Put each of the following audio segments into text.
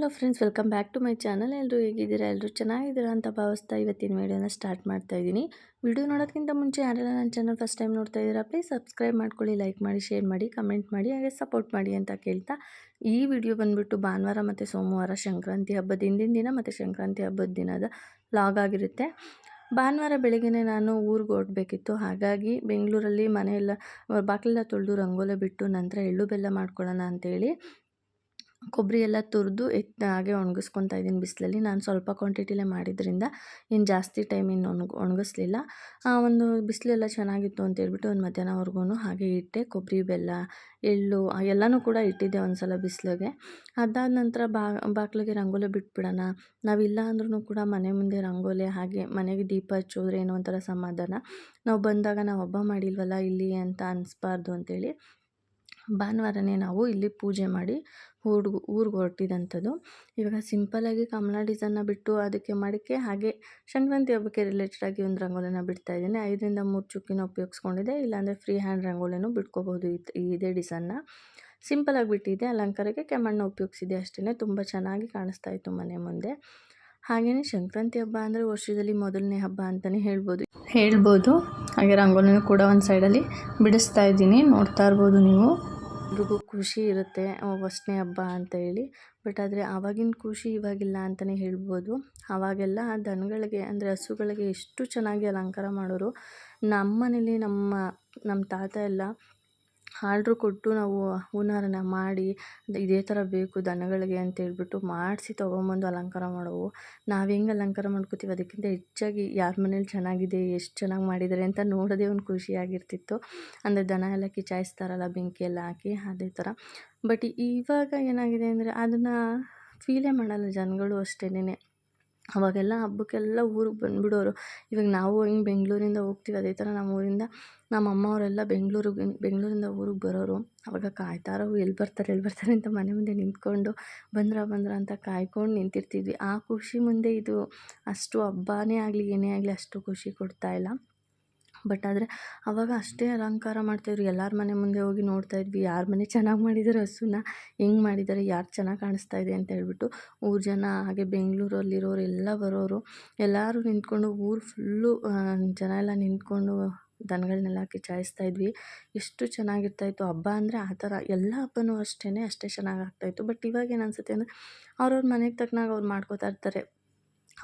Hello friends welcome back to my channel ಎಲ್ಲರೂ ಹೇಗಿದ್ದೀರಾ? ಎಲ್ಲರೂ ಚೆನ್ನಾಗಿದ್ದೀರಾ ಅಂತ ಭಾವಿಸ್ತಾ ಇವತ್ತಿನ ವೀಡಿಯೋನ ಸ್ಟಾರ್ಟ್ ಮಾಡ್ತಾ ಇದ್ದೀನಿ. ವಿಡಿಯೋ ನೋಡೋಕ್ಕಿಂತ ಮುಂಚೆ ಯಾರೆಲ್ಲ ನನ್ನ ಚಾನಲ್ ಫಸ್ಟ್ ಟೈಮ್ ನೋಡ್ತಾ ಇದ್ದೀರಾ ಪ್ಲೀಸ್ ಸಬ್ಸ್ಕ್ರೈಬ್ ಮಾಡ್ಕೊಳ್ಳಿ ಲೈಕ್ ಮಾಡಿ ಶೇರ್ ಮಾಡಿ ಕಮೆಂಟ್ ಮಾಡಿ, ಹಾಗೆ ಸಪೋರ್ಟ್ ಮಾಡಿ ಅಂತ ಕೇಳ್ತಾ ಈ ವಿಡಿಯೋ ಬಂದುಬಿಟ್ಟು ಭಾನುವಾರ ಮತ್ತು ಸೋಮವಾರ ಸಂಕ್ರಾಂತಿ ಹಬ್ಬದ ಹಿಂದಿನ ದಿನ ಮತ್ತು ಸಂಕ್ರಾಂತಿ ಹಬ್ಬದ ದಿನದ ಲಾಗ್ ಆಗಿರುತ್ತೆ. ಭಾನುವಾರ ಬೆಳಗ್ಗೆ ನಾನು ಊರಿಗೆ ಓಡಬೇಕಿತ್ತು ಹಾಗಾಗಿ ಬೆಂಗಳೂರಲ್ಲಿ ಮನೆಯೆಲ್ಲ ಬಾಗಿಲೆಲ್ಲ ತೊಳೆದು ರಂಗೋಲೆ ಬಿಟ್ಟು ನಂತರ ಎಳ್ಳು ಬೆಲ್ಲ ಮಾಡ್ಕೊಳ್ಳೋಣ ಅಂತೇಳಿ ಕೊಬ್ಬರಿ ಎಲ್ಲ ತುರಿದು ಎತ್ ಹಾಗೆ ಒಣಗಿಸ್ಕೊತಾ ಇದ್ದೀನಿ ಬಿಸಿಲಲ್ಲಿ. ನಾನು ಸ್ವಲ್ಪ ಕ್ವಾಂಟಿಟಿಲೇ ಮಾಡಿದ್ರಿಂದ ಏನು ಜಾಸ್ತಿ ಟೈಮ್ ಇನ್ನು ಒಣಗ, ಒಣಗಿಸ್ಲಿಲ್ಲ. ಒಂದು ಬಿಸಿಲೆಲ್ಲ ಚೆನ್ನಾಗಿತ್ತು ಅಂತ ಹೇಳ್ಬಿಟ್ಟು ಒಂದು ಮಧ್ಯಾಹ್ನವರೆಗೂ ಹಾಗೆ ಇಟ್ಟೆ. ಕೊಬ್ಬರಿ, ಬೆಲ್ಲ, ಎಳ್ಳು ಎಲ್ಲನೂ ಕೂಡ ಇಟ್ಟಿದ್ದೆ ಒಂದು ಸಲ ಬಿಸಿಲಿಗೆ. ಅದಾದ ನಂತರ ಬಾಗಿಲಿಗೆ ರಂಗೋಲಿ ಬಿಟ್ಬಿಡೋಣ. ನಾವಿಲ್ಲ ಅಂದ್ರೂ ಕೂಡ ಮನೆ ಮುಂದೆ ರಂಗೋಲಿ ಹಾಗೆ ಮನೆಗೆ ದೀಪ ಹಚ್ಚೋದ್ರೆ ಏನೋ ಒಂಥರ ಸಮಾಧಾನ. ನಾವು ಬಂದಾಗ ನಾವು ಹಬ್ಬ ಮಾಡಿಲ್ವಲ್ಲ ಇಲ್ಲಿ ಅಂತ ಅನಿಸ್ಬಾರ್ದು ಅಂತೇಳಿ ಭಾನುವಾರನೇ ನಾವು ಇಲ್ಲಿ ಪೂಜೆ ಮಾಡಿ ಊರ್ಗೆ ಊರಿಗೆ ಹೊರಟಿದಂಥದ್ದು. ಇವಾಗ ಸಿಂಪಲ್ಲಾಗಿ ಕಮಲ ಡಿಸೈನ್ನ ಬಿಟ್ಟು ಅದಕ್ಕೆ ಮಡಿಕೆ, ಹಾಗೆ ಸಂಕ್ರಾಂತಿ ಹಬ್ಬಕ್ಕೆ ರಿಲೇಟೆಡಾಗಿ ಒಂದು ರಂಗೋಲಿನ ಬಿಡ್ತಾ ಇದ್ದೀನಿ. ಐದರಿಂದ ಮೂರು ಚುಕ್ಕಿನ ಉಪಯೋಗಿಸ್ಕೊಂಡಿದೆ ಇಲ್ಲಾಂದರೆ ಫ್ರೀ ಹ್ಯಾಂಡ್ ರಂಗೋಲಿನೂ ಬಿಟ್ಕೋಬೋದು ಇದೇ ಡಿಸೈನ್ನ ಸಿಂಪಲಾಗಿ ಬಿಟ್ಟಿದ್ದೆ ಅಲಂಕಾರಕ್ಕೆ ಕೆಮ್ಮಣ್ಣು ಉಪಯೋಗಿಸಿದೆ ಅಷ್ಟೇ ತುಂಬ ಚೆನ್ನಾಗಿ ಕಾಣಿಸ್ತಾ ಇತ್ತು ಮನೆ ಮುಂದೆ. ಹಾಗೆಯೇ ಸಂಕ್ರಾಂತಿ ಹಬ್ಬ ಅಂದರೆ ವರ್ಷದಲ್ಲಿ ಮೊದಲನೇ ಹಬ್ಬ ಅಂತಲೇ ಹೇಳ್ಬೋದು. ಹೇಳ್ಬೋದು. ಹಾಗೆ ರಂಗೋಲಿನೂ ಕೂಡ ಒಂದು ಸೈಡಲ್ಲಿ ಬಿಡಿಸ್ತಾ ಇದ್ದೀನಿ. ನೋಡ್ತಾ ಇರ್ಬೋದು ನೀವು. ಎಲ್ರಿಗೂ ಖುಷಿ ಇರುತ್ತೆ ಫಸ್ಟ್ನೇ ಹಬ್ಬ ಅಂತ ಹೇಳಿ. ಬಟ್ ಆದರೆ ಆವಾಗಿನ ಖುಷಿ ಇವಾಗಿಲ್ಲ ಅಂತಲೇ ಹೇಳ್ಬೋದು. ಆವಾಗೆಲ್ಲ ದನಗಳಿಗೆ, ಅಂದರೆ ಹಸುಗಳಿಗೆ ಎಷ್ಟು ಚೆನ್ನಾಗಿ ಅಲಂಕಾರ ಮಾಡೋರು. ನಮ್ಮ ಮನೇಲಿ ನಮ್ಮ ನಮ್ಮ ತಾತ ಎಲ್ಲ ಆರ್ಡ್ರು ಕೊಟ್ಟು ನಾವು ಹೂವಿನಾರನ ಮಾಡಿ ಇದೇ ಥರ ಬೇಕು ದನಗಳಿಗೆ ಅಂತ ಹೇಳ್ಬಿಟ್ಟು ಮಾಡಿಸಿ ತೊಗೊಂಬಂದು ಅಲಂಕಾರ ಮಾಡೋವು. ನಾವು ಹೆಂಗೆ ಅಲಂಕಾರ ಮಾಡ್ಕೋತೀವಿ? ಅದಕ್ಕಿಂತ ಹೆಚ್ಚಾಗಿ ಯಾರ ಮನೇಲಿ ಚೆನ್ನಾಗಿದೆ, ಎಷ್ಟು ಚೆನ್ನಾಗಿ ಮಾಡಿದ್ದಾರೆ ಅಂತ ನೋಡೋದೇ ಒಂದು ಖುಷಿಯಾಗಿರ್ತಿತ್ತು ಅಂದರೆ ದನ ಎಲ್ಲ ಕಿಚಾಯಿಸ್ತಾರಲ್ಲ ಬೆಂಕಿ ಎಲ್ಲ ಹಾಕಿ, ಅದೇ ಥರ. ಬಟ್ ಇವಾಗ ಏನಾಗಿದೆ ಅಂದರೆ ಅದನ್ನು ಫೀಲೇ ಮಾಡಲ್ಲ ಜನಗಳು ಅಷ್ಟೇನೆ ಅವಾಗೆಲ್ಲ ಹಬ್ಬಕ್ಕೆಲ್ಲ ಊರಿಗೆ ಬಂದ್ಬಿಡೋರು. ಇವಾಗ ನಾವು ಹೆಂಗೆ ಬೆಂಗಳೂರಿಂದ ಹೋಗ್ತೀವಿ, ಅದೇ ಥರ ನಮ್ಮ ಊರಿಂದ ನಮ್ಮ ಅಮ್ಮವರೆಲ್ಲ ಬೆಂಗಳೂರಿಗೆ ಬೆಂಗಳೂರಿಂದ ಊರಿಗೆ ಬರೋರು. ಅವಾಗ ಕಾಯ್ತಾರೋ, ಎಲ್ಲಿ ಬರ್ತಾರೆ ಎಲ್ಲಿ ಬರ್ತಾರೆ ಅಂತ ಮನೆ ಮುಂದೆ ನಿಂತ್ಕೊಂಡು ಬಂದ್ರ ಬಂದ್ರ ಅಂತ ಕಾಯ್ಕೊಂಡು ನಿಂತಿರ್ತಿದ್ವಿ. ಆ ಖುಷಿ ಮುಂದೆ ಇದು ಅಷ್ಟು ಹಬ್ಬನೇ ಆಗಲಿ, ಏನೇ ಆಗಲಿ ಅಷ್ಟು ಖುಷಿ ಕೊಡ್ತಾಯಿಲ್ಲ ಬಟ್ ಆದರೆ ಅವಾಗ ಅಷ್ಟೇ ಅಲಂಕಾರ ಮಾಡ್ತಾಯಿದ್ರು ಎಲ್ಲರ ಮನೆ ಮುಂದೆ ಹೋಗಿ ನೋಡ್ತಾ ಇದ್ವಿ. ಯಾರ ಮನೆ ಚೆನ್ನಾಗಿ ಮಾಡಿದ್ದಾರೆ ಹಸುನ ಹೆಂಗೆ ಮಾಡಿದ್ದಾರೆ ಯಾರು ಚೆನ್ನಾಗಿ ಕಾಣಿಸ್ತಾ ಇದೆ ಅಂತ ಹೇಳ್ಬಿಟ್ಟು ಊರು ಜನ, ಹಾಗೆ ಬೆಂಗಳೂರಲ್ಲಿರೋರು ಎಲ್ಲ ಬರೋರು, ಎಲ್ಲರೂ ನಿಂತ್ಕೊಂಡು ಊರು ಫುಲ್ಲು ಜನ ಎಲ್ಲ ನಿಂತ್ಕೊಂಡು ದನಗಳನ್ನೆಲ್ಲ ಹಾಕಿ ಚಾಯಿಸ್ತಾ ಇದ್ವಿ. ಎಷ್ಟು ಚೆನ್ನಾಗಿರ್ತಾಯಿತ್ತು ಹಬ್ಬ ಅಂದರೆ ಆ ಥರ ಎಲ್ಲ ಹಬ್ಬವೂ ಅಷ್ಟೇ ಅಷ್ಟೇ ಚೆನ್ನಾಗಿ ಆಗ್ತಾಯಿತ್ತು ಬಟ್ ಇವಾಗ ಏನು ಅನಿಸುತ್ತೆ ಅಂದರೆ ಅವ್ರವ್ರ ಮನೆಗೆ ತಕ್ಕನಾಗಿ ಅವ್ರು ಮಾಡ್ಕೋತಾ ಇರ್ತಾರೆ.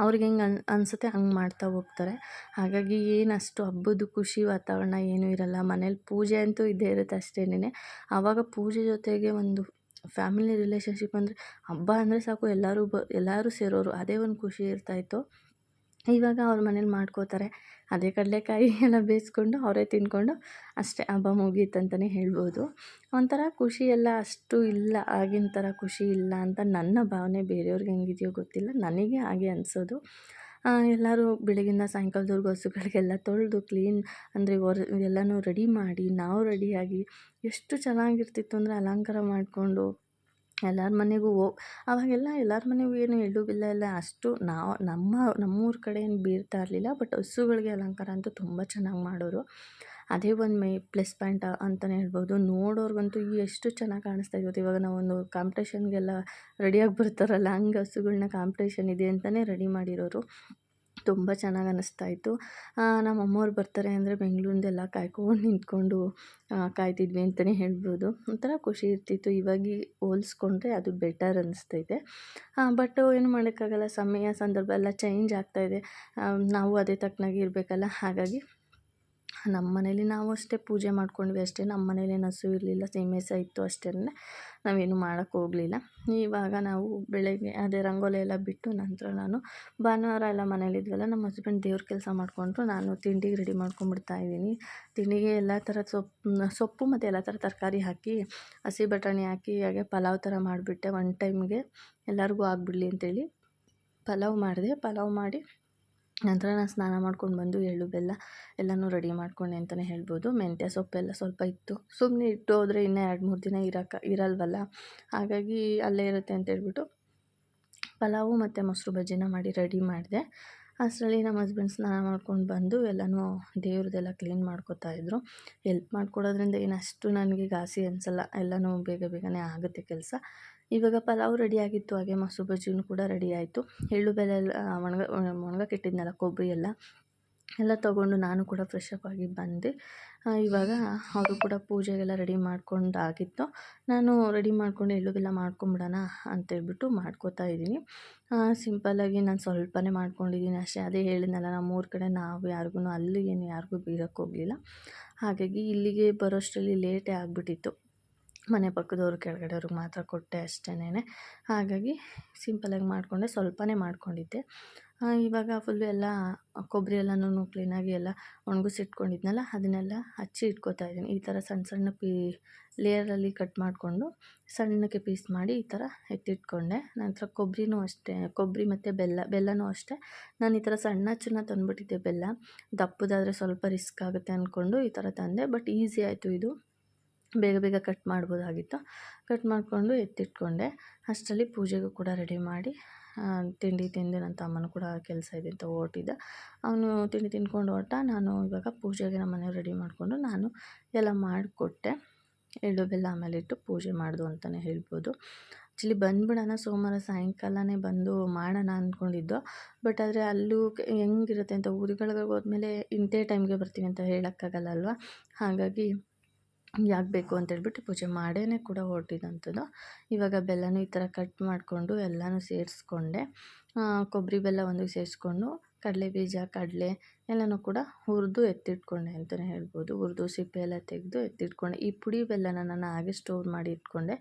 ಅವ್ರಿಗೆ ಹೆಂಗೆ ಅನ್, ಅನಿಸುತ್ತೆ ಹಂಗೆ ಮಾಡ್ತಾ ಹೋಗ್ತಾರೆ. ಹಾಗಾಗಿ ಏನು ಅಷ್ಟು ಹಬ್ಬದ ಖುಷಿ ವಾತಾವರಣ ಏನೂ ಇರಲ್ಲ. ಮನೇಲಿ ಪೂಜೆ ಅಂತೂ ಇದ್ದೇ ಇರುತ್ತೆ ಅಷ್ಟೇನೆ ಆವಾಗ ಪೂಜೆ ಜೊತೆಗೆ ಒಂದು ಫ್ಯಾಮಿಲಿ ರಿಲೇಷನ್ಶಿಪ್ ಅಂದರೆ ಹಬ್ಬ ಅಂದರೆ ಸಾಕು. ಎಲ್ಲರೂ ಬ, ಎಲ್ಲರೂ ಸೇರೋರು. ಅದೇ ಒಂದು ಖುಷಿ ಇರ್ತಾಯಿತ್ತು ಇವಾಗ ಅವ್ರ ಮನೇಲಿ ಮಾಡ್ಕೋತಾರೆ. ಅದೇ ಕಡಲೆಕಾಯಿ ಎಲ್ಲ ಬೇಯಿಸ್ಕೊಂಡು ಅವರೇ ತಿಂದ್ಕೊಂಡು ಅಷ್ಟೇ ಹಬ್ಬ ಮುಗೀತು ಅಂತಲೇ ಹೇಳ್ಬೋದು. ಒಂಥರ ಖುಷಿ ಎಲ್ಲ ಅಷ್ಟು ಇಲ್ಲ, ಆಗಿನ ಥರ ಖುಷಿ ಇಲ್ಲ ಅಂತ ನನ್ನ ಭಾವನೆ ಬೇರೆಯವ್ರಿಗೆ ಹೆಂಗಿದೆಯೋ ಗೊತ್ತಿಲ್ಲ. ನನಗೆ ಹಾಗೆ ಅನಿಸೋದು. ಎಲ್ಲರೂ ಬೆಳಗಿನ ಸಾಯಂಕಾಲದವರೆಗೂ ಹಸುಗಳಿಗೆಲ್ಲ ತೊಳೆದು ಕ್ಲೀನ್ ಅಂದರೆ ಹೊರ ಎಲ್ಲನೂ ರೆಡಿ ಮಾಡಿ, ನಾವು ರೆಡಿಯಾಗಿ ಎಷ್ಟು ಚೆನ್ನಾಗಿರ್ತಿತ್ತು ಅಂದರೆ ಅಲಂಕಾರ ಮಾಡಿಕೊಂಡು ಎಲ್ಲರ ಮನೆಗೂ ಹೋ ಅವಾಗೆಲ್ಲ ಎಲ್ಲರ ಮನೆಗೂ ಏನು ಎಳ್ಳು, ಬೆಲ್ಲ ಎಲ್ಲ ಅಷ್ಟು ನಾವು, ನಮ್ಮ, ನಮ್ಮೂರ ಕಡೆ ಏನು ಬೀರ್ತಾ ಇರಲಿಲ್ಲ, ಬಟ್ ಹಸುಗಳಿಗೆ ಅಲಂಕಾರ ಅಂತೂ ತುಂಬ ಚೆನ್ನಾಗಿ ಮಾಡೋರು. ಅದೇ ಒಂದು ಮೈ, ಪ್ಲಸ್ ಪಾಯಿಂಟ್ ಅಂತಲೇ ಹೇಳ್ಬೋದು. ನೋಡೋರ್ಗಂತೂ ಎಷ್ಟು ಚೆನ್ನಾಗಿ ಕಾಣಿಸ್ತಾ ಇತ್ತು ಇವಾಗ ನಾವೊಂದು ಕಾಂಪಿಟೇಷನ್ಗೆಲ್ಲ ರೆಡಿಯಾಗಿ ಬರ್ತಾರಲ್ಲ, ಹಂಗೆ ಹಸುಗಳ್ನ ಕಾಂಪಿಟೇಷನ್ ಇದೆ ಅಂತಲೇ ರೆಡಿ ಮಾಡಿರೋರು. ತುಂಬ ಚೆನ್ನಾಗಿ ಅನ್ನಿಸ್ತಾ ಇತ್ತು. ನಮ್ಮ ಅಮ್ಮವ್ರು ಬರ್ತಾರೆ ಅಂದರೆ ಬೆಂಗಳೂರಿಂದೆಲ್ಲ ಕಾಯ್ಕೊಂಡು ನಿಂತ್ಕೊಂಡು ಕಾಯ್ತಿದ್ವಿ ಅಂತಲೇ ಹೇಳ್ಬೋದು. ಒಂಥರ ಖುಷಿ ಇರ್ತಿತ್ತು. ಇವಾಗ ಹೋಲಿಸ್ಕೊಂಡ್ರೆ ಅದು ಬೆಟರ್ ಅನ್ನಿಸ್ತೈತೆ ಬಟ್ ಏನು ಮಾಡೋಕ್ಕಾಗಲ್ಲ. ಸಮಯ, ಸಂದರ್ಭ ಎಲ್ಲ ಚೇಂಜ್ ಆಗ್ತಾಯಿದೆ ನಾವು ಅದೇ ತಕ್ಕನಾಗಿ ಇರಬೇಕಲ್ಲ. ಹಾಗಾಗಿ ನಮ್ಮ ಮನೇಲಿ ನಾವು ಅಷ್ಟೇ ಪೂಜೆ ಮಾಡ್ಕೊಂಡ್ವಿ ಅಷ್ಟೇ ನಮ್ಮ ಮನೇಲಿ ಏನು ಹಸು ಇರಲಿಲ್ಲ ಸೀಮೆಸ ಇತ್ತು ಅಷ್ಟೇ. ನಾವೇನು ಮಾಡೋಕ್ಕೆ ಹೋಗಲಿಲ್ಲ. ಇವಾಗ ನಾವು ಬೆಳಗ್ಗೆ ಅದೇ ರಂಗೋಲಿ ಎಲ್ಲ ಬಿಟ್ಟು ನಂತರ ನಾನು ಭಾನುವಾರ ಎಲ್ಲ ಮನೇಲಿದ್ವಲ್ಲ ನಮ್ಮ ಹಸ್ಬೆಂಡ್ ದೇವ್ರ ಕೆಲಸ ಮಾಡಿಕೊಂಡ್ರು, ನಾನು ತಿಂಡಿಗೆ ರೆಡಿ ಮಾಡ್ಕೊಂಡ್ಬಿಡ್ತಾ ಇದ್ದೀನಿ. ತಿಂಡಿಗೆ ಎಲ್ಲ ಥರದ ಸೊಪ್ಪು ಸೊಪ್ಪು ಮತ್ತು ಎಲ್ಲ ಥರ ತರಕಾರಿ ಹಾಕಿ, ಹಸಿ ಬಟಾಣಿ ಹಾಕಿ, ಹಾಗೆ ಪಲಾವ್ ಥರ ಮಾಡಿಬಿಟ್ಟೆ. ಒನ್ ಟೈಮ್ಗೆ ಎಲ್ಲರಿಗೂ ಆಗಿಬಿಡ್ಲಿ ಅಂತೇಳಿ ಪಲಾವ್ ಮಾಡಿದೆ. ಪಲಾವ್ ಮಾಡಿ ನಂತರ ನಾನು ಸ್ನಾನ ಮಾಡ್ಕೊಂಡು ಬಂದು ಎಳ್ಳು ಬೆಲ್ಲ ಎಲ್ಲನೂ ರೆಡಿ ಮಾಡ್ಕೊಂಡೆ ಅಂತಲೇ ಹೇಳ್ಬೋದು. ಮೆಂತ್ಯ ಸೊಪ್ಪೆಲ್ಲ ಸ್ವಲ್ಪ ಇತ್ತು. ಸುಮ್ಮನೆ ಇಟ್ಟು ಹೋದರೆ ಇನ್ನೂ ಎರಡು ಮೂರು ದಿನ ಇರಕ್ಕ ಇರಲ್ವಲ್ಲ? ಹಾಗಾಗಿ ಅಲ್ಲೇ ಇರುತ್ತೆ ಅಂತ ಹೇಳ್ಬಿಟ್ಟು ಪಲಾವು ಮತ್ತು ಮೊಸರು ಬಜ್ಜಿನ ಮಾಡಿ ರೆಡಿ ಮಾಡಿದೆ. ಅಷ್ಟರಲ್ಲಿ ನಮ್ಮ ಹಸ್ಬೆಂಡ್ ಸ್ನಾನ ಮಾಡ್ಕೊಂಡು ಬಂದು ಎಲ್ಲನೂ ದೇವ್ರದ್ದೆಲ್ಲ ಕ್ಲೀನ್ ಮಾಡ್ಕೋತಾ ಇದ್ದರು ಹೆಲ್ಪ್ ಮಾಡ್ಕೊಡೋದ್ರಿಂದ ಏನಷ್ಟು ನನಗೆ ಘಾಸಿ ಅನಿಸಲ್ಲ. ಎಲ್ಲನೂ ಬೇಗ ಬೇಗನೆ ಆಗುತ್ತೆ ಕೆಲಸ. ಇವಾಗ ಪಲಾವ್ ರೆಡಿ ಆಗಿತ್ತು, ಹಾಗೆ ಮೊಸರು ಬಜ್ಜಿನೂ ಕೂಡ ರೆಡಿ ಆಯಿತು. ಎಳ್ಳು ಬೆಲ್ಲ ಎಲ್ಲ ಒಣಗ ಒಣಗಕ್ಕೆ ಇಟ್ಟಿದ್ನಲ್ಲ ಕೊಬ್ಬರಿ ಎಲ್ಲ ಎಲ್ಲ ತೊಗೊಂಡು ನಾನು ಕೂಡ ಫ್ರೆಶ್ ಆಗಿ ಬಂದೆ. ಇವಾಗ ಅವರು ಕೂಡ ಪೂಜೆಗೆಲ್ಲ ರೆಡಿ ಮಾಡ್ಕೊಂಡು ಆಗಿತ್ತು ನಾನು ರೆಡಿ ಮಾಡ್ಕೊಂಡು ಎಳ್ಳು ಬೆಲ್ಲ ಮಾಡ್ಕೊಂಬಿಡೋಣ ಅಂತೇಳ್ಬಿಟ್ಟು ಮಾಡ್ಕೋತಾ ಇದ್ದೀನಿ. ಸಿಂಪಲ್ಲಾಗಿ ನಾನು ಸ್ವಲ್ಪನೇ ಮಾಡ್ಕೊಂಡಿದ್ದೀನಿ. ಅಷ್ಟೇ, ಅದೇ ಹೇಳಿದ್ನಲ್ಲ, ನಮ್ಮ ಊರ ಕಡೆ ನಾವು ಯಾರಿಗೂ, ಅಲ್ಲಿ ಏನು ಯಾರಿಗೂ ಬೀರಕ್ಕೆ ಹೋಗಲಿಲ್ಲ. ಹಾಗಾಗಿ ಇಲ್ಲಿಗೆ ಬರೋಷ್ಟರಲ್ಲಿ ಲೇಟೇ ಆಗಿಬಿಟ್ಟಿತ್ತು. ಮನೆ ಪಕ್ಕದವ್ರು ಕೆಳಗಡೆಯವ್ರಿಗೆ ಮಾತ್ರ ಕೊಟ್ಟೆ ಅಷ್ಟೇನೆ ಹಾಗಾಗಿ ಸಿಂಪಲಾಗಿ ಮಾಡಿಕೊಂಡೆ, ಸ್ವಲ್ಪನೇ ಮಾಡ್ಕೊಂಡಿದ್ದೆ. ಇವಾಗ ಫುಲ್ಲು ಎಲ್ಲ ಕೊಬ್ಬರಿ ಎಲ್ಲನೂ ಕ್ಲೀನಾಗಿ ಎಲ್ಲ ಒಣಗಿಸಿಟ್ಕೊಂಡಿದ್ನಲ್ಲ, ಅದನ್ನೆಲ್ಲ ಹಚ್ಚಿ ಇಟ್ಕೋತಾ ಇದ್ದೀನಿ. ಈ ಥರ ಸಣ್ಣ ಸಣ್ಣ ಪೀ ಲೇಯರಲ್ಲಿ ಕಟ್ ಮಾಡಿಕೊಂಡು ಸಣ್ಣಕ್ಕೆ ಪೀಸ್ ಮಾಡಿ ಈ ಥರ ಎತ್ತಿಟ್ಕೊಂಡೆ. ನಂತರ ಕೊಬ್ಬರಿನೂ ಅಷ್ಟೇ, ಕೊಬ್ಬರಿ ಮತ್ತು ಬೆಲ್ಲ, ಬೆಲ್ಲನೂ ಅಷ್ಟೇ. ನಾನು ಈ ಥರ ಸಣ್ಣ ಚನ್ನ ತಂದುಬಿಟ್ಟಿದ್ದೆ ಬೆಲ್ಲ. ದಪ್ಪದಾದರೆ ಸ್ವಲ್ಪ ರಿಸ್ಕ್ ಆಗುತ್ತೆ ಅಂದ್ಕೊಂಡು ಈ ಥರ ತಂದೆ ಬಟ್ ಈಸಿ ಆಯಿತು ಇದು. ಬೇಗ ಬೇಗ ಕಟ್ ಮಾಡ್ಬೋದಾಗಿತ್ತು. ಕಟ್ ಮಾಡಿಕೊಂಡು ಎತ್ತಿಟ್ಕೊಂಡೆ. ಅಷ್ಟರಲ್ಲಿ ಪೂಜೆಗೂ ಕೂಡ ರೆಡಿ ಮಾಡಿ ತಿಂಡಿ ತಿಂದು ನನ್ನ ತಮ್ಮನೂ ಕೂಡ ಕೆಲಸ ಇದೆ ಅಂತ ಹೊರಟಿದ್ದ. ಅವನು ತಿಂಡಿ ತಿಂದ್ಕೊಂಡು ಹೊರಟ. ನಾನು ಇವಾಗ ಪೂಜೆಗೆ ನಮ್ಮ ಮನೆಯವ್ರು ರೆಡಿ ಮಾಡಿಕೊಂಡು ನಾನು ಎಲ್ಲ ಮಾಡಿಕೊಟ್ಟೆ. ಎಳ್ಳು ಬೆಲ್ಲ ಆಮೇಲೆ ಇಟ್ಟು ಪೂಜೆ ಮಾಡ್ದು ಅಂತಲೇ ಹೇಳ್ಬೋದು. ಆ್ಯಕ್ಚುಲಿ ಬಂದ್ಬಿಡೋಣ ಸೋಮವಾರ ಸಾಯಂಕಾಲನೇ ಬಂದು ಮಾಡೋಣ ಅಂದ್ಕೊಂಡಿದ್ದೋ, ಬಟ್ ಆದರೆ ಅಲ್ಲೂ ಹೆಂಗಿರುತ್ತೆ ಅಂತ ಊರುಗಳಿಗೆ ಹೋದ್ಮೇಲೆ ಇಂಥೇ ಟೈಮ್ಗೆ ಬರ್ತೀವಿ ಅಂತ ಹೇಳೋಕ್ಕಾಗಲ್ಲ ಅಲ್ವಾ? ಹಾಗಾಗಿ ಯಾಕೆ ಬೇಕು ಅಂತೇಳ್ಬಿಟ್ಟು ಪೂಜೆ ಮಾಡೇ ಕೂಡ ಹೊರಟಿದ್ದಂಥದ್ದು ಇವಾಗ ಬೆಲ್ಲನೂ ಈ ಥರ ಕಟ್ ಮಾಡಿಕೊಂಡು ಎಲ್ಲನೂ ಸೇರಿಸ್ಕೊಂಡೆ. ಕೊಬ್ಬರಿ ಬೆಲ್ಲ ಒಂದು ಸೇರಿಸ್ಕೊಂಡು ಕಡಲೆ ಬೀಜ, ಕಡಲೆ ಎಲ್ಲನೂ ಕೂಡ ಹುರಿದು ಎತ್ತಿಟ್ಕೊಂಡೆ ಅಂತಲೇ ಹೇಳ್ಬೋದು. ಹುರಿದು ಸಿಪ್ಪೆ ಎಲ್ಲ ತೆಗೆದು ಎತ್ತಿಟ್ಕೊಂಡೆ. ಈ ಪುಡಿ ಬೆಲ್ಲನ ನಾನು ಹಾಗೆ ಸ್ಟೋರ್ ಮಾಡಿ ಇಟ್ಕೊಂಡೆ.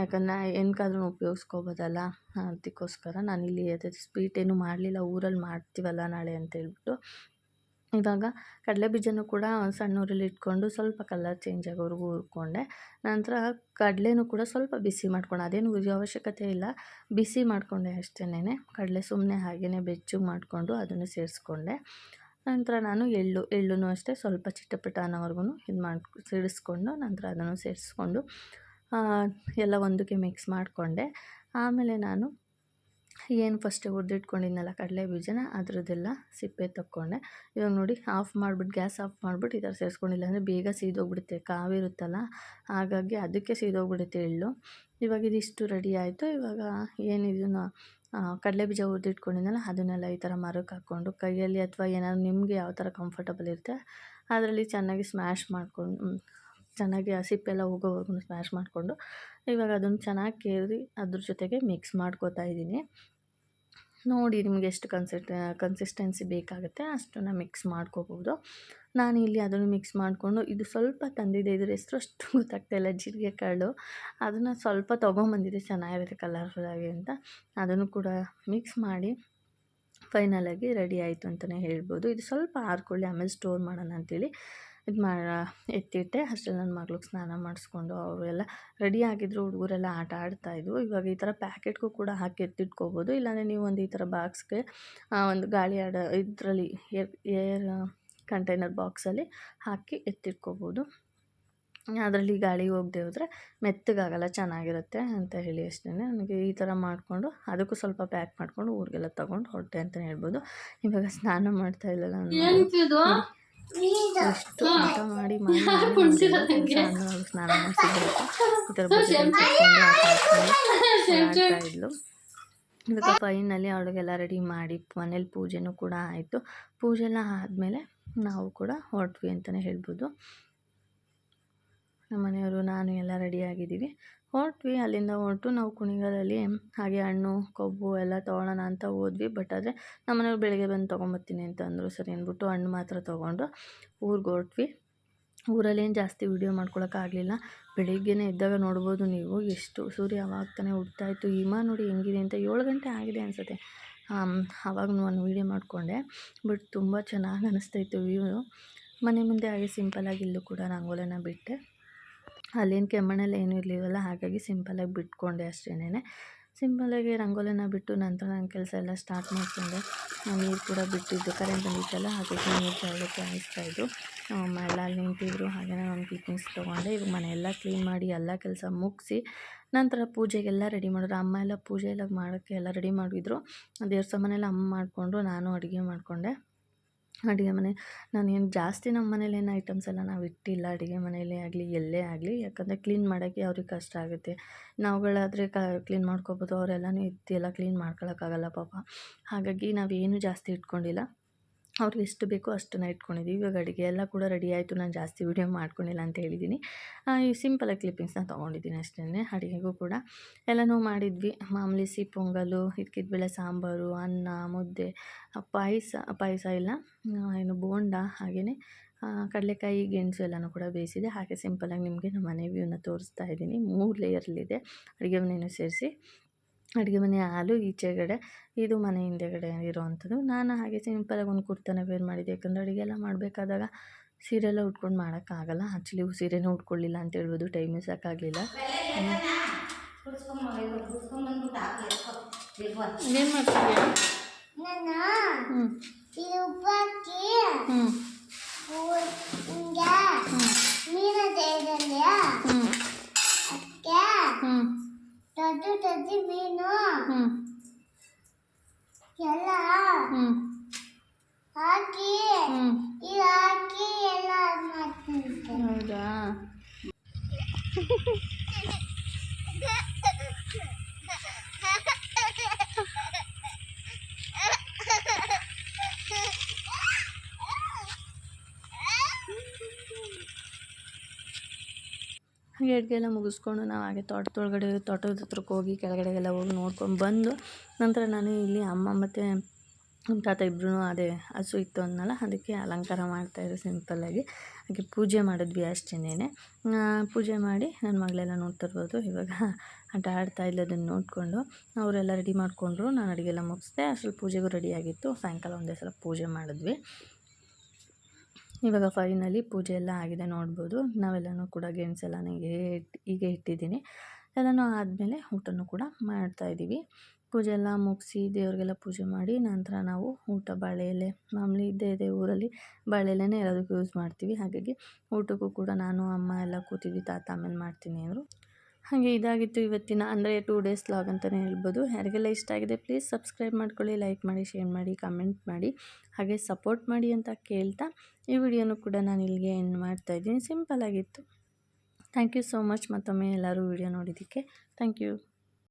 ಯಾಕಂದರೆ ಏನಕ್ಕಾದ್ರೂ ಉಪಯೋಗಿಸ್ಕೋಬೋದಲ್ಲ, ಅದಕ್ಕೋಸ್ಕರ ಇಲ್ಲಿ ಅದೇ ಸ್ವೀಟ್ ಏನು ಮಾಡಲಿಲ್ಲ, ಊರಲ್ಲಿ ಮಾಡ್ತೀವಲ್ಲ ನಾಳೆ ಅಂತ ಹೇಳ್ಬಿಟ್ಟು ಇವಾಗ ಕಡಲೆ ಬೀಜನೂ ಕೂಡ ಸಣ್ಣ ಉರಿಲಿ ಇಟ್ಕೊಂಡು ಸ್ವಲ್ಪ ಕಲರ್ ಚೇಂಜ್ ಆಗೋವರೆಗೂ ಹುರ್ಕೊಂಡೆ. ನಂತರ ಕಡಲೆನೂ ಕೂಡ ಸ್ವಲ್ಪ ಬಿಸಿ ಮಾಡ್ಕೊಂಡು. ಅದೇನು ಅವಶ್ಯಕತೆ ಇಲ್ಲ. ಬಿಸಿ ಮಾಡಿಕೊಂಡೆ ಅಷ್ಟೇನೆ ಕಡಲೆ ಸುಮ್ಮನೆ ಹಾಗೆಯೇ ಬೆಚ್ಚಗೆ ಮಾಡಿಕೊಂಡು ಅದನ್ನು ಸೇರಿಸ್ಕೊಂಡೆ. ನಂತರ ನಾನು ಎಳ್ಳು ಎಳ್ಳು ಅಷ್ಟೇ ಸ್ವಲ್ಪ ಚಿಟಪಟ ಅನ್ನೋವರೆಗೂ ಇದು ಮಾಡಿ, ಸಿಡಿಸ್ಕೊಂಡು ನಂತರ ಅದನ್ನು ಸೇರಿಸ್ಕೊಂಡು ಎಲ್ಲ ಒಂದಕ್ಕೆ ಮಿಕ್ಸ್ ಮಾಡಿಕೊಂಡೆ. ಆಮೇಲೆ ನಾನು ಏನು ಫಸ್ಟ್ ಹುರಿದಿಟ್ಕೊಂಡಿದ್ನಲ್ಲ ಕಡಲೆ ಬೀಜನ, ಅದರದ್ದೆಲ್ಲ ಸಿಪ್ಪೆ ತಕ್ಕೊಂಡೆ. ಇವಾಗ ನೋಡಿ ಆಫ್ ಮಾಡಿಬಿಟ್ಟು ಗ್ಯಾಸ್ ಆಫ್ ಮಾಡಿಬಿಟ್ಟು ಈ ಥರ ಸೇರಿಸ್ಕೊಂಡಿಲ್ಲ ಅಂದರೆ ಬೇಗ ಸೀದೋಗ್ಬಿಡುತ್ತೆ ಕಾವಿರುತ್ತಲ್ಲ ಹಾಗಾಗಿ ಅದಕ್ಕೆ ಸೀದೋಗ್ಬಿಡುತ್ತೆ ಎಳ್ಳು. ಇವಾಗ ಇದಿಷ್ಟು ರೆಡಿ ಆಯಿತು. ಇವಾಗ ಏನು ಕಡಲೆ ಬೀಜ ಹುರಿದಿಟ್ಕೊಂಡಿದ್ನಲ್ಲ, ಅದನ್ನೆಲ್ಲ ಈ ಥರ ಮರಕ್ಕೆ ಹಾಕ್ಕೊಂಡು, ಕೈಯಲ್ಲಿ ಅಥವಾ ಏನಾದ್ರು ನಿಮಗೆ ಯಾವ ಥರ ಕಂಫರ್ಟಬಲ್ ಇರುತ್ತೆ, ಅದರಲ್ಲಿ ಚೆನ್ನಾಗಿ ಸ್ಮ್ಯಾಶ್ ಮಾಡ್ಕೊಂಡು ಚೆನ್ನಾಗಿ ಆ ಸಿಪ್ಪೆಲ್ಲ ಹೋಗೋವರೆಗೂ ಸ್ಮ್ಯಾಶ್ ಮಾಡಿಕೊಂಡು, ಇವಾಗ ಅದನ್ನು ಚೆನ್ನಾಗಿ ಕೇರಿ ಅದ್ರ ಜೊತೆಗೆ ಮಿಕ್ಸ್ ಮಾಡ್ಕೋತಾ ಇದ್ದೀನಿ. ನೋಡಿ ನಿಮ್ಗೆ ಎಷ್ಟು ಕನ್ಸಿಸ್ಟ ಕನ್ಸಿಸ್ಟೆನ್ಸಿ ಬೇಕಾಗುತ್ತೆ ಅಷ್ಟನ್ನು ಮಿಕ್ಸ್ ಮಾಡ್ಕೋಬೋದು. ನಾನು ಇಲ್ಲಿ ಅದನ್ನು ಮಿಕ್ಸ್ ಮಾಡಿಕೊಂಡು ಇದು ಸ್ವಲ್ಪ ತಂದಿದೆ, ಇದ್ರ ಹೆಸ್ರು ಅಷ್ಟು ಗೊತ್ತಾಗ್ತಾ ಇಲ್ಲ, ಜೀರಿಗೆ ಕಾಳು. ಅದನ್ನು ಸ್ವಲ್ಪ ತೊಗೊಂಬಂದಿದೆ ಚೆನ್ನಾಗಿರುತ್ತೆ ಕಲರ್ಫುಲ್ಲಾಗಿ ಅಂತ. ಅದನ್ನು ಕೂಡ ಮಿಕ್ಸ್ ಮಾಡಿ ಫೈನಲಾಗಿ ರೆಡಿ ಆಯಿತು ಅಂತಲೇ ಹೇಳ್ಬೋದು. ಇದು ಸ್ವಲ್ಪ ಆರ್ಕೊಳ್ಳಿ, ಆಮೇಲೆ ಸ್ಟೋರ್ ಮಾಡೋಣ ಅಂತೇಳಿ. ಇದು ಮಾ ಎತ್ತಿಟ್ಟೆ ಅಷ್ಟರಲ್ಲಿ ನನ್ನ ಮಗ್ಳಿಗೆ ಸ್ನಾನ ಮಾಡಿಸ್ಕೊಂಡು ಅವರೆಲ್ಲ ರೆಡಿ ಆಗಿದ್ದರು ಹುಡುಗರೆಲ್ಲ ಆಟ ಆಡ್ತಾಯಿದ್ವು ಇವಾಗ ಈ ಥರ ಪ್ಯಾಕೆಟ್ಗೂ ಕೂಡ ಹಾಕಿ ಎತ್ತಿಟ್ಕೋಬೋದು. ಇಲ್ಲಾಂದರೆ ನೀವು ಒಂದು ಈ ಥರ ಬಾಕ್ಸ್ಗೆ ಒಂದು ಗಾಳಿ ಆಡ ಇದರಲ್ಲಿ ಏರ್ ಏರ್ ಕಂಟೈನರ್ ಬಾಕ್ಸಲ್ಲಿ ಹಾಕಿ ಎತ್ತಿಟ್ಕೋಬೋದು. ಅದರಲ್ಲಿ ಗಾಳಿ ಹೋಗದೆ ಹೋದರೆ ಮೆತ್ತಗಾಗಲ್ಲ ಚೆನ್ನಾಗಿರುತ್ತೆ ಅಂತ ಹೇಳಿ ಅಷ್ಟೇ ನನಗೆ ಈ ಥರ ಮಾಡಿಕೊಂಡು ಅದಕ್ಕೂ ಸ್ವಲ್ಪ ಪ್ಯಾಕ್ ಮಾಡಿಕೊಂಡು ಊರಿಗೆಲ್ಲ ತಗೊಂಡು ಹೊರಟೆ ಅಂತಲೇ ಹೇಳ್ಬೋದು. ಇವಾಗ ಸ್ನಾನ ಮಾಡ್ತಾ ಇಲ್ಲ ನಾನು. ಎಷ್ಟು ಊಟ ಮಾಡಿ ಮಾಡಿ. ಸ್ನಾನ ಮಾಡಿಸಿದ್ರು. ಈ ಥರ ಇದ್ಲು. ಇವಾಗ ಫೈನಲಿ ಅವಳಿಗೆಲ್ಲ ರೆಡಿ ಮಾಡಿ ಮನೇಲಿ ಪೂಜೆನೂ ಕೂಡ ಆಯಿತು. ಪೂಜೆನ ಎಲ್ಲ ಆದಮೇಲೆ ನಾವು ಕೂಡ ಹೊರಟ್ವಿ ಅಂತಲೇ ಹೇಳ್ಬೋದು. ನಮ್ಮ ಮನೆಯವರು ನಾನು ಎಲ್ಲ ರೆಡಿಯಾಗಿದ್ದೀವಿ ಹೊರಟ್ವಿ. ಅಲ್ಲಿಂದ ಹೊರಟು ನಾವು ಕುಣಿಗಾಲಲ್ಲಿ ಹಾಗೆ ಹಣ್ಣು, ಕೊಬ್ಬು ಎಲ್ಲ ತೊಗೊಳೋಣ ಅಂತ ಹೋದ್ವಿ. ಬಟ್ ಆದರೆ ನಮ್ಮ ಮನೆಯವ್ರು ಬೆಳಗ್ಗೆ ಬಂದು ತೊಗೊಂಬರ್ತೀನಿ ಅಂತ ಅಂದರು. ಸರಿ ಅಂದ್ಬಿಟ್ಟು ಹಣ್ಣು ಮಾತ್ರ ತೊಗೊಂಡು ಊರಿಗೆ ಹೊರಟ್ವಿ. ಏನು ಜಾಸ್ತಿ ವೀಡಿಯೋ ಮಾಡ್ಕೊಳಕ್ಕಾಗಲಿಲ್ಲ ಬೆಳಿಗ್ಗೆನೇ ಇದ್ದಾಗ ನೋಡ್ಬೋದು ನೀವು. ಎಷ್ಟು ಸೂರ್ಯ ಅವಾಗ ತಾನೇ ಹುಟ್ತಾಯಿತ್ತು ಹಿಮ ನೋಡಿ ಹೆಂಗಿದೆ ಅಂತ ಏಳು ಗಂಟೆ ಆಗಿದೆ ಅನಿಸುತ್ತೆ. ಆವಾಗ ನಾನು ವೀಡಿಯೋ ಮಾಡಿಕೊಂಡೆ. ಬಟ್ ತುಂಬ ಚೆನ್ನಾಗಿ ಅನ್ನಿಸ್ತಾಯಿತ್ತು ವ್ಯೂ ಮನೆ ಮುಂದೆ ಹಾಗೆ ಸಿಂಪಲಾಗಿ ಇಲ್ಲೂ ಕೂಡ ರಂಗೋಲಿನ ಬಿಟ್ಟೆ. ಅಲ್ಲೇನು ಕೆಮ್ಮಣ್ಣಲ್ಲಿ ಏನೂ ಇರಲಿಲ್ಲವಲ್ಲ ಹಾಗಾಗಿ ಸಿಂಪಲಾಗಿ ಬಿಟ್ಕೊಂಡೆ ಅಷ್ಟೇನೆ ಸಿಂಪಲಾಗಿ ರಂಗೋಲಿನ ಬಿಟ್ಟು ನಂತರ ನನ್ನ ಕೆಲಸ ಎಲ್ಲ ಸ್ಟಾರ್ಟ್ ಮಾಡಿಕೊಂಡೆ. ನೀರು ಕೂಡ ಬಿಟ್ಟಿದ್ದು, ಕರೆಂಟ್ ಬಂದಿತ್ತಲ್ಲ, ಹಾಗಾಗಿ ನೀರು ಜಾಗಕ್ಕೆ ಅಮ್ಮ ಎಲ್ಲ ಅಲ್ಲಿ ನಿಂತಿದ್ರು. ಹಾಗೆ ನಾನು ಪಿಕ್ನಿಕ್ಸ್ ತೊಗೊಂಡೆ. ಇವಾಗ ಮನೆಯೆಲ್ಲ ಕ್ಲೀನ್ ಮಾಡಿ ಎಲ್ಲ ಕೆಲಸ ಮುಗಿಸಿ, ನಂತರ ಪೂಜೆಗೆಲ್ಲ ರೆಡಿ ಮಾಡಿದ್ರು. ಅಮ್ಮ ಎಲ್ಲ ಪೂಜೆ ಎಲ್ಲ ಮಾಡೋಕ್ಕೆ ಎಲ್ಲ ರೆಡಿ ಮಾಡಿದ್ರು. ದೇವ್ರ ಸಾಮಾನೆಲ್ಲ ಅಮ್ಮ ಮಾಡಿಕೊಂಡು, ನಾನು ಅಡುಗೆ ಮಾಡಿಕೊಂಡೆ. ಅಡುಗೆ ಮನೆ. ನಾನೇನು ಜಾಸ್ತಿ ನಮ್ಮ ಮನೇಲಿ ಏನು ಐಟಮ್ಸ್ ಎಲ್ಲ ನಾವು ಇಟ್ಟಿಲ್ಲ. ಅಡುಗೆ ಮನೆಯಲ್ಲೇ ಆಗಲಿ, ಎಲ್ಲೇ ಆಗಲಿ. ಯಾಕಂದರೆ ಕ್ಲೀನ್ ಮಾಡೋಕ್ಕೆ ಅವ್ರಿಗೆ ಕಷ್ಟ ಆಗುತ್ತೆ. ನಾವುಗಳಾದರೆ ಕ ಕ್ಲೀನ್ ಮಾಡ್ಕೊಬೋದು. ಅವರೆಲ್ಲನೂ ಎತ್ತಿ ಎಲ್ಲ ಕ್ಲೀನ್ ಮಾಡ್ಕೊಳ್ಳೋಕ್ಕಾಗಲ್ಲ ಪಾಪ. ಹಾಗಾಗಿ ನಾವೇನು ಜಾಸ್ತಿ ಇಟ್ಕೊಂಡಿಲ್ಲ. ಅವ್ರಿಗೆ ಎಷ್ಟು ಬೇಕೋ ಅಷ್ಟನ್ನು ಇಟ್ಕೊಂಡಿದ್ದೀವಿ ಇವಾಗ ಅಡುಗೆ ಎಲ್ಲ ಕೂಡ ರೆಡಿ ಆಯಿತು. ನಾನು ಜಾಸ್ತಿ ವೀಡಿಯೋ ಮಾಡ್ಕೊಂಡಿಲ್ಲ ಅಂತ ಹೇಳಿದ್ದೀನಿ ಈ ಸಿಂಪಲಾಗಿ ಕ್ಲಿಪ್ಪಿಂಗ್ಸ್ನ ತೊಗೊಂಡಿದ್ದೀನಿ ಅಷ್ಟೇ ಅಡುಗೆಗೂ ಕೂಡ. ಎಲ್ಲನೂ ಮಾಡಿದ್ವಿ. ಮಾಮೂಲಿ ಸಿ ಪೊಂಗಲು ಬೇಳೆ ಸಾಂಬಾರು, ಅನ್ನ, ಮುದ್ದೆ ಪಾಯಸ ಪಾಯಸ ಇಲ್ಲ ಏನು ಬೋಂಡ ಹಾಗೆಯೇ ಕಡಲೆಕಾಯಿ, ಗೆಣಸು ಎಲ್ಲನೂ ಕೂಡ ಬೇಯಿಸಿದೆ. ಹಾಗೆ ಸಿಂಪಲಾಗಿ ನಿಮಗೆ ನಮ್ಮ ಮನೆ ವ್ಯೂನ ತೋರಿಸ್ತಾ ಇದ್ದೀನಿ ಮೂರು ಲೇಯರ್ಲಿದೆ ಅಡುಗೆ ಮನೆಯೂ ಸೇರಿಸಿ. ಅಡುಗೆ ಮನೆ ಹಾಲು ಈಚೆಗಡೆ ಇದು ಮನೆ ಹಿಂದೆಗಡೆ ಇರೋವಂಥದ್ದು. ನಾನು ಹಾಗೆ ಸಿಂಪಲಾಗಿ ಒಂದು ಕುರ್ತಾನೆ ವೇರ್ ಮಾಡಿದ್ದೆ. ಯಾಕಂದರೆ ಅಡುಗೆ ಎಲ್ಲ ಮಾಡಬೇಕಾದಾಗ ಸೀರೆ ಎಲ್ಲ ಉಟ್ಕೊಂಡು ಮಾಡೋಕ್ಕಾಗಲ್ಲ. ಆ್ಯಕ್ಚುಲಿ ಸೀರೆನೂ ಉಟ್ಕೊಳ್ಳಿಲ್ಲ ಅಂತ ಹೇಳ್ಬೋದು. ಟೈಮೇ ಸಾಕಾಗಲಿಲ್ಲ. ಏನು ಮಾಡ್ತಿದ್ಯಾ? ಹ್ಞೂ ಹ್ಞೂ ಹ್ಞೂ ದೊಡ್ಡ ದೊಡ್ಡ ಮೀನು. ಎಲ್ಲ ಹಾಕಿ ಇದು ಹಾಕಿ ಎಲ್ಲ ಮಾಡ್ತೀನಿ ಹೌದಾ? ಹಾಗೆ ಅಡುಗೆ ಎಲ್ಲ ಮುಗಿಸ್ಕೊಂಡು ನಾವು ಹಾಗೆ ತೋಟದೊಳಗಡೆ, ತೋಟದ ಹತ್ರಕ್ಕೆ ಹೋಗಿ ಕೆಳಗಡೆಗೆಲ್ಲ ಹೋಗಿ ನೋಡ್ಕೊಂಡು ಬಂದು ನಂತರ ನಾನು ಇಲ್ಲಿ ಅಮ್ಮ ಮತ್ತು ನಮ್ಮ ತಾತ ಇಬ್ಬರೂ ಅದೇ ಹಸು ಇತ್ತು ಅಂದನಲ್ಲ, ಅದಕ್ಕೆ ಅಲಂಕಾರ ಮಾಡ್ತಾಯಿದ್ರು ಸಿಂಪಲ್ಲಾಗಿ ಹಾಗೆ ಪೂಜೆ ಮಾಡಿದ್ವಿ ಅಷ್ಟೇನೆ ಪೂಜೆ ಮಾಡಿ ನನ್ನ ಮಗಳೆಲ್ಲ ನೋಡ್ತಿರ್ಬೋದು, ಇವಾಗ ಆಟ ಆಡ್ತಾ ಇಲ್ಲ ಅದನ್ನು ನೋಡಿಕೊಂಡು. ಅವರೆಲ್ಲ ರೆಡಿ ಮಾಡಿಕೊಂಡ್ರು, ನಾನು ಅಡುಗೆ ಎಲ್ಲ ಮುಗಿಸ್ದೆ ಅಷ್ಟು ಪೂಜೆಗೂ ರೆಡಿಯಾಗಿತ್ತು ಸಾಯಂಕಾಲ ಒಂದೇ ಸಲ ಪೂಜೆ ಮಾಡಿದ್ವಿ. ಇವಾಗ ಫೈನಲಿ ಪೂಜೆ ಎಲ್ಲ ಆಗಿದೆ ನೋಡ್ಬೋದು. ನಾವೆಲ್ಲನೂ ಕೂಡ ಗೆಣಸೆಲ್ಲನೂ ಹೀಗೆ ಈಗ ಇಟ್ಟಿದ್ದೀನಿ. ಎಲ್ಲನೂ ಆದಮೇಲೆ ಊಟನೂ ಕೂಡ ಮಾಡ್ತಾಯಿದ್ದೀವಿ ಪೂಜೆ ಎಲ್ಲ ಮುಗಿಸಿ ದೇವ್ರಿಗೆಲ್ಲ ಪೂಜೆ ಮಾಡಿ ನಂತರ ನಾವು ಊಟ ಬಾಳೆ ಎಲೆ ಮಾಮೂಲಿ ಇದ್ದೇ ಇದೆ ಊರಲ್ಲಿ ಬಾಳೆ ಎಲೆನೇ ಎಲ್ಲದಕ್ಕೂ ಯೂಸ್ ಮಾಡ್ತೀವಿ. ಹಾಗಾಗಿ ಊಟಕ್ಕೂ ಕೂಡ ನಾನು, ಅಮ್ಮ ಎಲ್ಲ ಕೂತಿದ್ವಿ, ತಾತ ಆಮೇಲೆ ಮಾಡ್ತೀನಿ ಅಂದರು. ಹಾಗೆ ಇದಾಗಿತ್ತು ಇವತ್ತಿನ ಅಂದರೆ ಟೂ ಡೇಸ್ ಲಾಗ್ ಅಂತಲೇ ಹೇಳ್ಬೋದು. ಯಾರಿಗೆಲ್ಲ ಇಷ್ಟ ಆಗಿದೆ ಪ್ಲೀಸ್ ಸಬ್ಸ್ಕ್ರೈಬ್ ಮಾಡ್ಕೊಳ್ಳಿ, ಲೈಕ್ ಮಾಡಿ, ಶೇರ್ ಮಾಡಿ, ಕಮೆಂಟ್ ಮಾಡಿ. ಹಾಗೆ ಸಪೋರ್ಟ್ ಮಾಡಿ ಅಂತ ಕೇಳ್ತಾ ಈ ವಿಡಿಯೋನು ಕೂಡ ನಾನು ಇಲ್ಲಿಗೆ ಎಂಡ್ ಮಾಡ್ತಾಯಿದ್ದೀನಿ ಸಿಂಪಲ್ ಆಗಿತ್ತು. ಥ್ಯಾಂಕ್ ಯು ಸೋ ಮಚ್ ಮತ್ತೊಮ್ಮೆ ಎಲ್ಲರೂ ವಿಡಿಯೋ ನೋಡಿದ್ದಕ್ಕೆ. Thank you.